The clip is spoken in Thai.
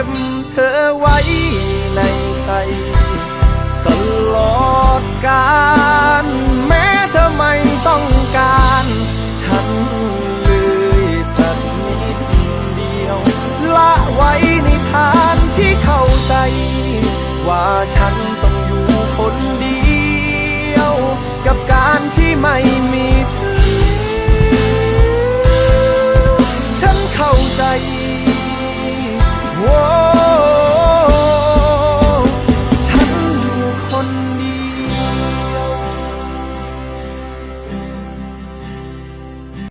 ก็บเธอไว้ในใจตลอดกาล